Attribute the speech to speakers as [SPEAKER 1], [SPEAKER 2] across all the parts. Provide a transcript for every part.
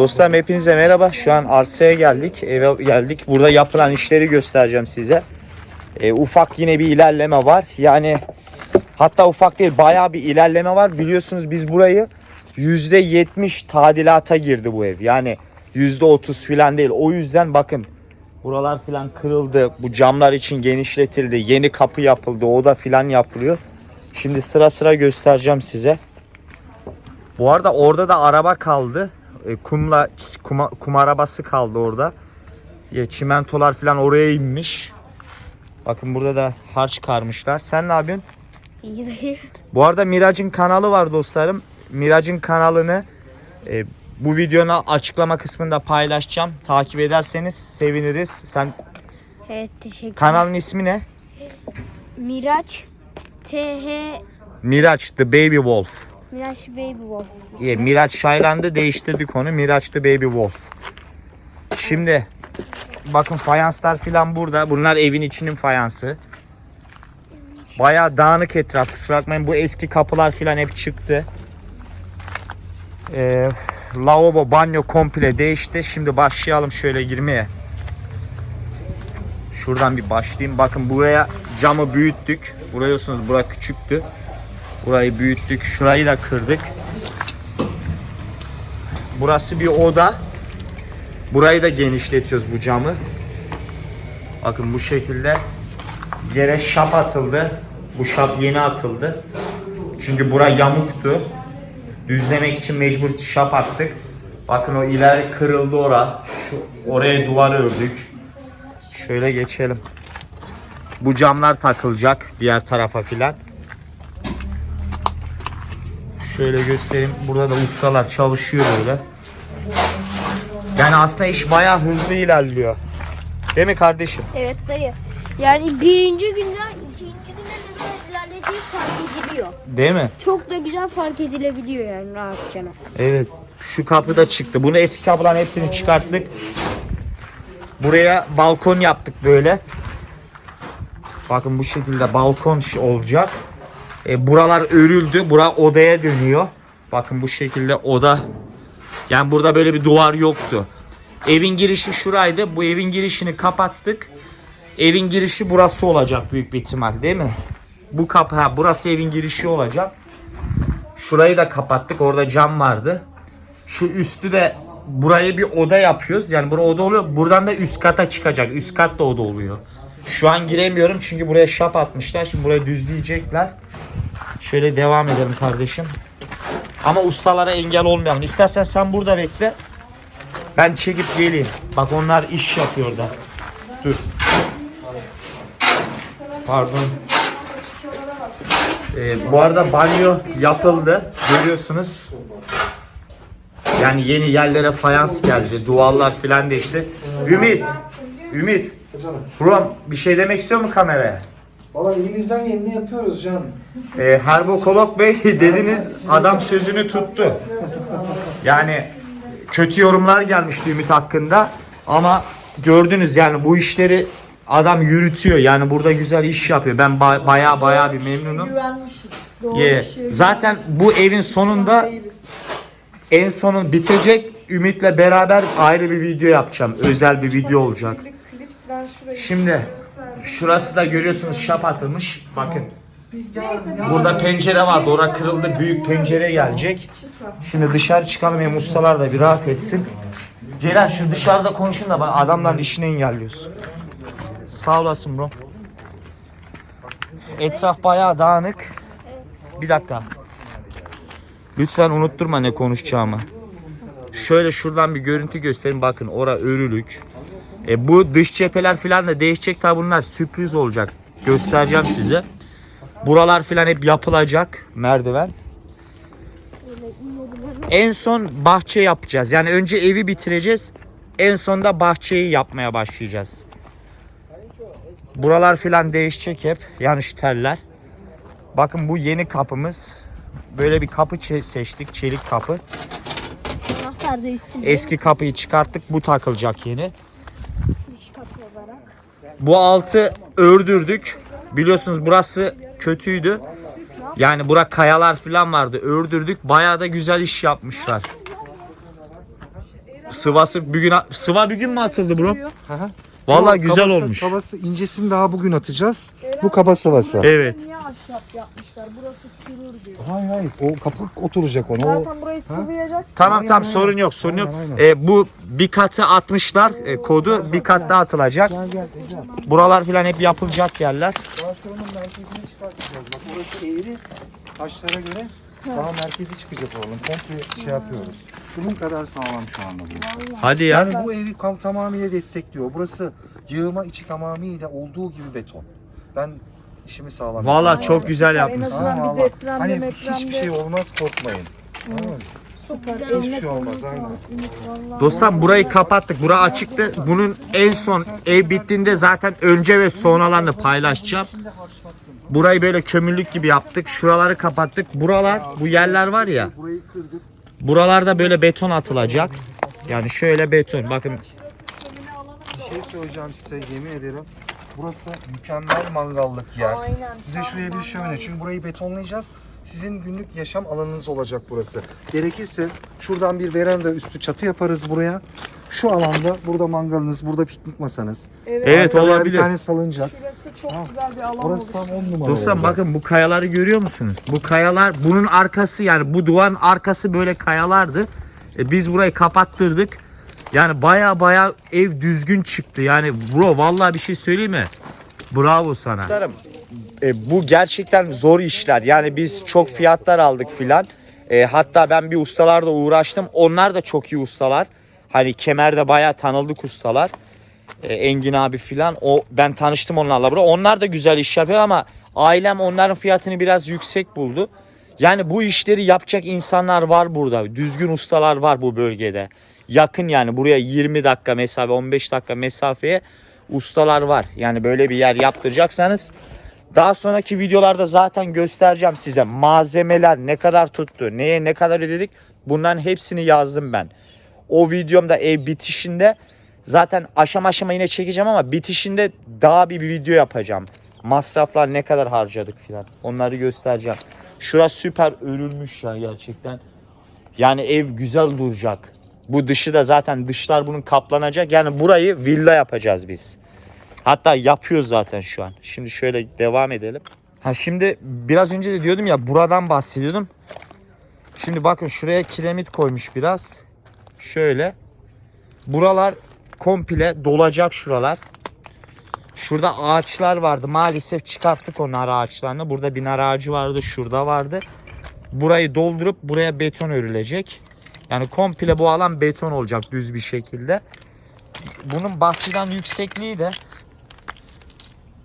[SPEAKER 1] Dostlarım hepinize merhaba. Şu an arsaya geldik. Eve geldik. Burada yapılan işleri göstereceğim size. E, ufak yine bir ilerleme var. Yani hatta ufak değil bayağı bir ilerleme var. Biliyorsunuz biz burayı %70 tadilata girdi bu ev. Yani %30 falan değil. O yüzden bakın buralar falan kırıldı. Bu camlar için genişletildi. Yeni kapı yapıldı. Oda falan yapılıyor. Şimdi sıra sıra göstereceğim size. Bu arada orada da araba kaldı. E, kumla kuma, kum arabası kaldı orada. Ya, çimentolar falan oraya inmiş. Bakın burada da harç karmışlar. Sen ne yapıyorsun?
[SPEAKER 2] İyi.
[SPEAKER 1] Bu arada Miraç'ın kanalı var dostlarım. Miraç'ın kanalını e, bu videonun açıklama kısmında paylaşacağım. Takip ederseniz seviniriz. Sen
[SPEAKER 2] Evet teşekkür
[SPEAKER 1] kanalın ismi ne?
[SPEAKER 2] Miraç TH
[SPEAKER 1] Miraç The Baby Wolf.
[SPEAKER 2] Miraç Baby Wolf.
[SPEAKER 1] İyi, Miraç Şaylan'dı değiştirdik onu. Miraç The Baby Wolf. Şimdi bakın fayanslar filan burada. Bunlar evin içinin fayansı. Bayağı dağınık etraf. Kusura bakmayın bu eski kapılar filan hep çıktı. Ee, lavabo, banyo komple değişti. Şimdi başlayalım şöyle girmeye. Şuradan bir başlayayım. Bakın buraya camı büyüttük. Burayıyorsunuz bura küçüktü. Burayı büyüttük. Şurayı da kırdık. Burası bir oda. Burayı da genişletiyoruz bu camı. Bakın bu şekilde yere şap atıldı. Bu şap yeni atıldı. Çünkü bura yamuktu. Düzlemek için mecbur şap attık. Bakın o ileri kırıldı ora. Şu oraya duvar ördük. Şöyle geçelim. Bu camlar takılacak diğer tarafa filan. Şöyle göstereyim. Burada da ustalar çalışıyor böyle. Yani aslında iş bayağı hızlı ilerliyor. Değil mi kardeşim?
[SPEAKER 2] Evet dayı. Yani birinci günden ikinci güne ne kadar ilerlediği fark ediliyor.
[SPEAKER 1] Değil mi?
[SPEAKER 2] Çok da güzel fark edilebiliyor yani rahatça.
[SPEAKER 1] Evet. Şu kapı da çıktı. Bunu eski kapıların hepsini çıkarttık. Buraya balkon yaptık böyle. Bakın bu şekilde balkon olacak. E, buralar örüldü. Bura odaya dönüyor. Bakın bu şekilde oda. Yani burada böyle bir duvar yoktu. Evin girişi şuraydı. Bu evin girişini kapattık. Evin girişi burası olacak büyük bir ihtimal değil mi? Bu kapı ha burası evin girişi olacak. Şurayı da kapattık. Orada cam vardı. Şu üstü de burayı bir oda yapıyoruz. Yani bura oda oluyor. Buradan da üst kata çıkacak. Üst kat da oda oluyor. Şu an giremiyorum çünkü buraya şap atmışlar. Şimdi burayı düzleyecekler. Şöyle devam edelim kardeşim. Ama ustalara engel olmayalım. İstersen sen burada bekle. Ben çekip geleyim. Bak onlar iş yapıyor da. Dur. Pardon. Ee, bu arada banyo yapıldı. Görüyorsunuz. Yani yeni yerlere fayans geldi. Duvarlar filan değişti. Ümit. Ümit. Bro bir şey demek istiyor mu kameraya?
[SPEAKER 3] Valla elimizden geleni yapıyoruz Can.
[SPEAKER 1] Ee, Herbokolog Bey dediniz adam sözünü tuttu. Yani kötü yorumlar gelmişti Ümit hakkında. Ama gördünüz yani bu işleri adam yürütüyor. Yani burada güzel iş yapıyor. Ben ba- baya baya bir memnunum.
[SPEAKER 4] güvenmişiz. Doğru
[SPEAKER 1] Ye.
[SPEAKER 4] işe
[SPEAKER 1] Zaten bu evin sonunda
[SPEAKER 4] değiliz.
[SPEAKER 1] en sonu bitecek. Ümit'le beraber ayrı bir video yapacağım. Özel bir video olacak.
[SPEAKER 4] Klips ben şurayı
[SPEAKER 1] Şimdi şurası da görüyorsunuz şap atılmış. Bakın. Burada pencere vardı. Ora kırıldı. Büyük pencere gelecek. Şimdi dışarı çıkalım hem ustalar da bir rahat etsin. Ceren şu dışarıda konuşun da bak adamların işini engelliyorsun. Sağ olasın bro. Etraf bayağı dağınık. Bir dakika. Lütfen unutturma ne konuşacağımı. Şöyle şuradan bir görüntü göstereyim. Bakın ora örülük. E bu dış cepheler falan da değişecek tabi bunlar sürpriz olacak. Göstereceğim size. Buralar falan hep yapılacak merdiven. En son bahçe yapacağız. Yani önce evi bitireceğiz. En son da bahçeyi yapmaya başlayacağız. Buralar falan değişecek hep. Yani şu teller. Bakın bu yeni kapımız. Böyle bir kapı seçtik. Çelik kapı. Eski kapıyı çıkarttık. Bu takılacak yeni. Bu altı ördürdük. Biliyorsunuz burası kötüydü. Yani bura kayalar falan vardı. Ördürdük. Bayağı da güzel iş yapmışlar. sıvası bugün sıva bir gün mü atıldı bro?
[SPEAKER 3] Hı.
[SPEAKER 1] Vallahi güzel
[SPEAKER 3] kabası-
[SPEAKER 1] olmuş.
[SPEAKER 3] Kabası incesini daha bugün atacağız. Bu kaba sıvası.
[SPEAKER 1] Evet.
[SPEAKER 4] Niye ahşap yapmışlar? Burası çürür diyor.
[SPEAKER 3] Hayır hayır. O kapak oturacak ona. O...
[SPEAKER 4] Zaten burayı sıvayacaksın.
[SPEAKER 1] Tamam
[SPEAKER 3] Aynen,
[SPEAKER 1] tamam
[SPEAKER 3] aynen.
[SPEAKER 1] sorun yok sorun yok.
[SPEAKER 3] Aynen,
[SPEAKER 1] E, bu bir katı atmışlar e, kodu bir kat daha atılacak.
[SPEAKER 3] Gel gel gel.
[SPEAKER 1] Buralar falan hep yapılacak yerler.
[SPEAKER 3] Daha şuranın orası eğri. Taşlara göre daha merkezi çıkacak oranın. Komple şey yapıyoruz. Şunun kadar sağlam şu anda bu.
[SPEAKER 1] Hadi ya.
[SPEAKER 3] Yani bu evi kam tamamıyla destekliyor. Burası yığma içi tamamıyla olduğu gibi beton. Ben işimi sağlam
[SPEAKER 1] Vallahi
[SPEAKER 3] yapıyorum.
[SPEAKER 1] çok güzel
[SPEAKER 4] En
[SPEAKER 1] yapmışsın.
[SPEAKER 4] azından
[SPEAKER 3] Tamam,
[SPEAKER 4] bir
[SPEAKER 3] vallahi.
[SPEAKER 4] depremde
[SPEAKER 3] Hani
[SPEAKER 4] mepremde.
[SPEAKER 3] hiçbir şey olmaz korkmayın. Tamam mı?
[SPEAKER 4] Süper.
[SPEAKER 2] Hiçbir
[SPEAKER 4] Eline
[SPEAKER 3] şey olmaz, aynen.
[SPEAKER 4] Ümit, vallahi.
[SPEAKER 1] Dostlar burayı kapattık. Bura açıktı. Bunun en son ev bittiğinde zaten önce ve sonralarını paylaşacağım. Burayı böyle kömürlük gibi yaptık. Şuraları kapattık. Buralar bu yerler var ya.
[SPEAKER 3] Burayı kırdık.
[SPEAKER 1] Buralarda böyle beton atılacak. Yani şöyle beton. Bakın
[SPEAKER 3] Bir şey söyleyeceğim size yemin ederim. Burası mükemmel mangallık yer.
[SPEAKER 4] Aynen,
[SPEAKER 3] Size
[SPEAKER 4] tam
[SPEAKER 3] şuraya bir şömine. Çünkü burayı betonlayacağız. Sizin günlük yaşam alanınız olacak burası. Gerekirse şuradan bir veranda üstü çatı yaparız buraya. Şu alanda burada mangalınız, burada piknik masanız.
[SPEAKER 4] Evet.
[SPEAKER 1] Evet,
[SPEAKER 3] Arkada Bir
[SPEAKER 1] olabilir.
[SPEAKER 3] tane salıncak.
[SPEAKER 4] Şurası çok güzel bir alan
[SPEAKER 3] Orası
[SPEAKER 4] oldu.
[SPEAKER 3] tam on numara.
[SPEAKER 1] Dostlar
[SPEAKER 3] olacak.
[SPEAKER 1] bakın bu kayaları görüyor musunuz? Bu kayalar bunun arkası yani bu duvarın arkası böyle kayalardı. E, biz burayı kapattırdık. Yani baya baya ev düzgün çıktı. Yani bro vallahi bir şey söyleyeyim mi? Bravo sana. E, bu gerçekten zor işler. Yani biz çok fiyatlar aldık filan. E, hatta ben bir ustalarla uğraştım. Onlar da çok iyi ustalar. Hani kemerde bayağı tanıldık ustalar. E, Engin abi filan. O ben tanıştım onlarla bro. Onlar da güzel iş yapıyor ama ailem onların fiyatını biraz yüksek buldu. Yani bu işleri yapacak insanlar var burada. Düzgün ustalar var bu bölgede. Yakın yani buraya 20 dakika mesafe, 15 dakika mesafeye ustalar var. Yani böyle bir yer yaptıracaksanız daha sonraki videolarda zaten göstereceğim size malzemeler ne kadar tuttu, neye ne kadar ödedik. Bunların hepsini yazdım ben. O videomda ev bitişinde zaten aşama aşama yine çekeceğim ama bitişinde daha bir video yapacağım. Masraflar ne kadar harcadık filan. Onları göstereceğim. Şurası süper örülmüş ya gerçekten. Yani ev güzel duracak. Bu dışı da zaten dışlar bunun kaplanacak. Yani burayı villa yapacağız biz. Hatta yapıyoruz zaten şu an. Şimdi şöyle devam edelim. Ha şimdi biraz önce de diyordum ya buradan bahsediyordum. Şimdi bakın şuraya kiremit koymuş biraz. Şöyle. Buralar komple dolacak şuralar. Şurada ağaçlar vardı. Maalesef çıkarttık o nar ağaçlarını. Burada bir nar ağacı vardı. Şurada vardı. Burayı doldurup buraya beton örülecek. Yani komple bu alan beton olacak düz bir şekilde. Bunun bahçeden yüksekliği de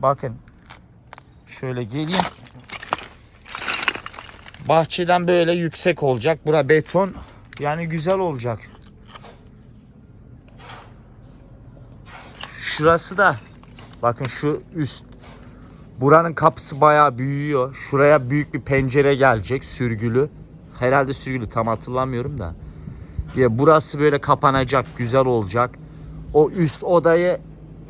[SPEAKER 1] bakın şöyle geleyim. Bahçeden böyle yüksek olacak. Bura beton. Yani güzel olacak. Şurası da bakın şu üst buranın kapısı bayağı büyüyor. Şuraya büyük bir pencere gelecek sürgülü. Herhalde sürgülü tam hatırlamıyorum da. Ya burası böyle kapanacak, güzel olacak. O üst odayı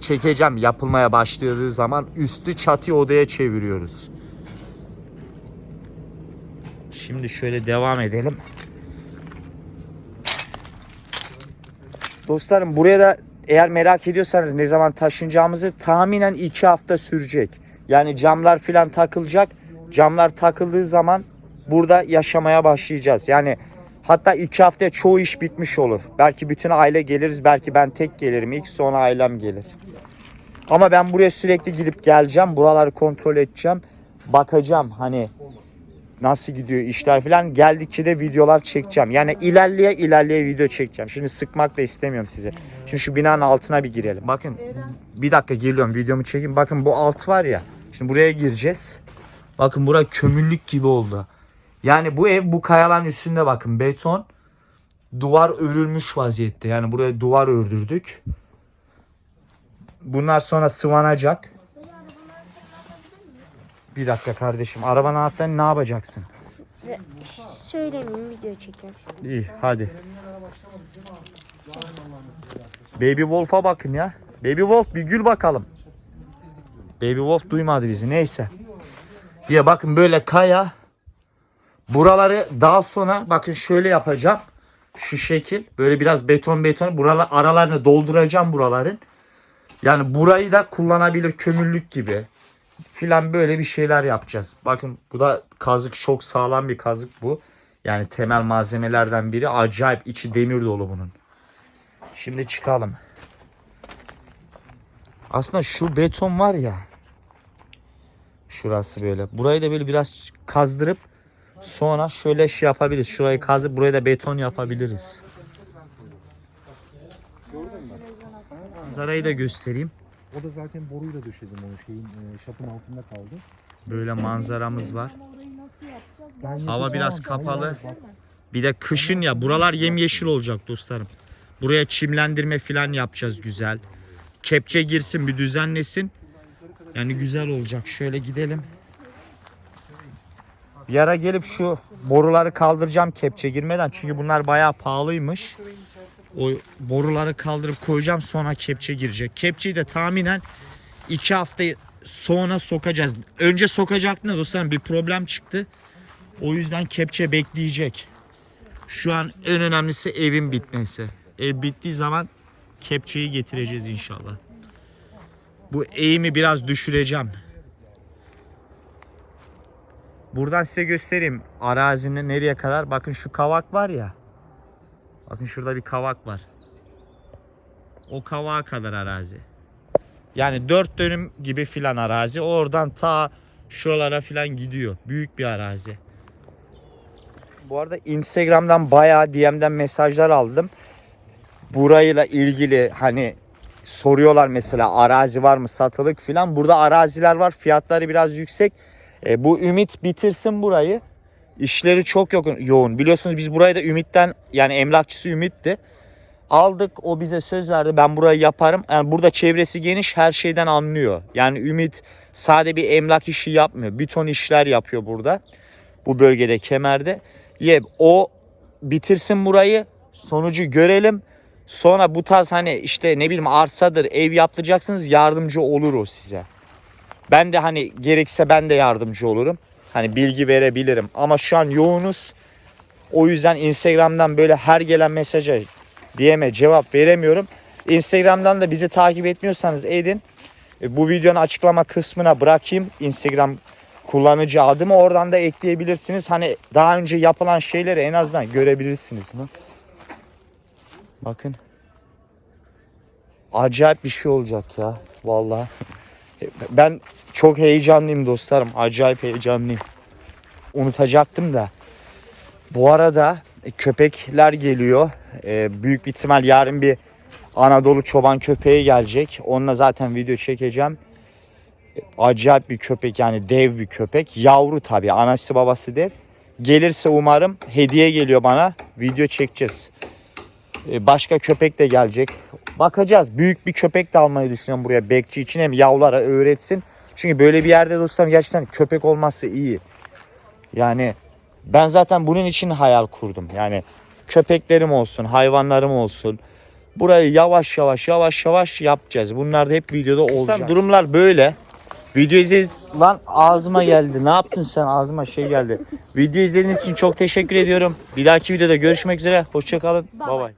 [SPEAKER 1] çekeceğim yapılmaya başladığı zaman üstü çatı odaya çeviriyoruz. Şimdi şöyle devam edelim. Dostlarım buraya da eğer merak ediyorsanız ne zaman taşınacağımızı tahminen iki hafta sürecek. Yani camlar filan takılacak. Camlar takıldığı zaman burada yaşamaya başlayacağız. Yani hatta iki haftaya çoğu iş bitmiş olur. Belki bütün aile geliriz. Belki ben tek gelirim. İlk sonra ailem gelir. Ama ben buraya sürekli gidip geleceğim. Buraları kontrol edeceğim. Bakacağım hani nasıl gidiyor işler falan. Geldikçe de videolar çekeceğim. Yani ilerleye ilerleye video çekeceğim. Şimdi sıkmak da istemiyorum sizi. Şimdi şu binanın altına bir girelim. Bakın bir dakika geliyorum videomu çekeyim. Bakın bu alt var ya. Şimdi buraya gireceğiz. Bakın bura kömürlük gibi oldu. Yani bu ev bu kayaların üstünde bakın beton. Duvar örülmüş vaziyette. Yani buraya duvar ördürdük. Bunlar sonra sıvanacak. Bir dakika kardeşim. Arabanın anahtarını ne yapacaksın?
[SPEAKER 2] Söylemeyeyim video çekelim.
[SPEAKER 1] İyi hadi. Baby Wolf'a bakın ya. Baby Wolf bir gül bakalım. Baby Wolf duymadı bizi neyse. Diye bakın böyle kaya. Buraları daha sonra bakın şöyle yapacağım. Şu şekil. Böyle biraz beton beton. Buralar aralarını dolduracağım buraların. Yani burayı da kullanabilir kömürlük gibi. Filan böyle bir şeyler yapacağız. Bakın bu da kazık çok sağlam bir kazık bu. Yani temel malzemelerden biri. Acayip içi demir dolu bunun. Şimdi çıkalım. Aslında şu beton var ya. Şurası böyle. Burayı da böyle biraz kazdırıp sonra şöyle şey yapabiliriz. Şurayı kazıp buraya da beton yapabiliriz. Manzarayı da göstereyim.
[SPEAKER 3] O da zaten boruyla döşedim o şeyin e, şapın altında kaldı.
[SPEAKER 1] Böyle manzaramız var.
[SPEAKER 3] Ben
[SPEAKER 1] Hava
[SPEAKER 3] yapacağım.
[SPEAKER 1] biraz kapalı.
[SPEAKER 3] bak.
[SPEAKER 1] Bir de kışın ya buralar yemyeşil olacak dostlarım. Buraya çimlendirme falan yapacağız güzel. Kepçe girsin bir düzenlesin. Yani güzel olacak. Şöyle gidelim. Bir ara gelip şu boruları kaldıracağım kepçe girmeden. Çünkü bunlar bayağı pahalıymış. O boruları kaldırıp koyacağım sonra kepçe girecek. Kepçeyi de tahminen iki hafta sonra sokacağız. Önce sokacaktım da dostlarım bir problem çıktı. O yüzden kepçe bekleyecek. Şu an en önemlisi evin bitmesi. Ev bittiği zaman kepçeyi getireceğiz inşallah. Bu eğimi biraz düşüreceğim. Buradan size göstereyim arazinin nereye kadar. Bakın şu kavak var ya. Bakın şurada bir kavak var. O kavağa kadar arazi. Yani dört dönüm gibi filan arazi. Oradan ta şuralara filan gidiyor. Büyük bir arazi. Bu arada Instagram'dan bayağı DM'den mesajlar aldım. Burayla ilgili hani soruyorlar mesela arazi var mı satılık filan. Burada araziler var fiyatları biraz yüksek. E, bu Ümit bitirsin burayı. İşleri çok yo- yoğun. Biliyorsunuz biz burayı da Ümit'ten yani emlakçısı Ümit'ti. Aldık o bize söz verdi ben burayı yaparım. Yani burada çevresi geniş her şeyden anlıyor. Yani Ümit sade bir emlak işi yapmıyor. Bir ton işler yapıyor burada. Bu bölgede kemerde. Ye o bitirsin burayı sonucu görelim. Sonra bu tarz hani işte ne bileyim arsadır ev yaptıracaksınız yardımcı olur o size. Ben de hani gerekse ben de yardımcı olurum. Hani bilgi verebilirim. Ama şu an yoğunuz. O yüzden Instagram'dan böyle her gelen mesaja diyeme cevap veremiyorum. Instagram'dan da bizi takip etmiyorsanız edin. E, Bu videonun açıklama kısmına bırakayım Instagram kullanıcı adımı oradan da ekleyebilirsiniz. Hani daha önce yapılan şeyleri en azından görebilirsiniz. Bakın. Acayip bir şey olacak ya. Vallahi. Ben çok heyecanlıyım dostlarım. Acayip heyecanlıyım. Unutacaktım da. Bu arada köpekler geliyor. Ee, büyük bir ihtimal yarın bir Anadolu çoban köpeği gelecek. Onunla zaten video çekeceğim. E, Acayip bir köpek yani dev bir köpek. Yavru tabii. Anası babası dev. Gelirse umarım hediye geliyor bana. Video çekeceğiz. Ee, Başka köpek de gelecek. Bakacağız. Büyük bir köpek de almayı düşünüyorum buraya bekçi için hem yavrulara öğretsin. Çünkü böyle bir yerde dostlarım gerçekten köpek olması iyi. Yani ben zaten bunun için hayal kurdum. Yani köpeklerim olsun, hayvanlarım olsun. Burayı yavaş yavaş yavaş yavaş yapacağız. Bunlar da hep videoda olacak. Durumlar böyle. Video izledi lan ağzıma geldi. Ne yaptın sen? Ağzıma şey geldi. Video izlediğiniz için çok teşekkür ediyorum. Bir dahaki videoda görüşmek üzere. Hoşçakalın.
[SPEAKER 2] Bye
[SPEAKER 1] Bay
[SPEAKER 2] bye.
[SPEAKER 1] bay.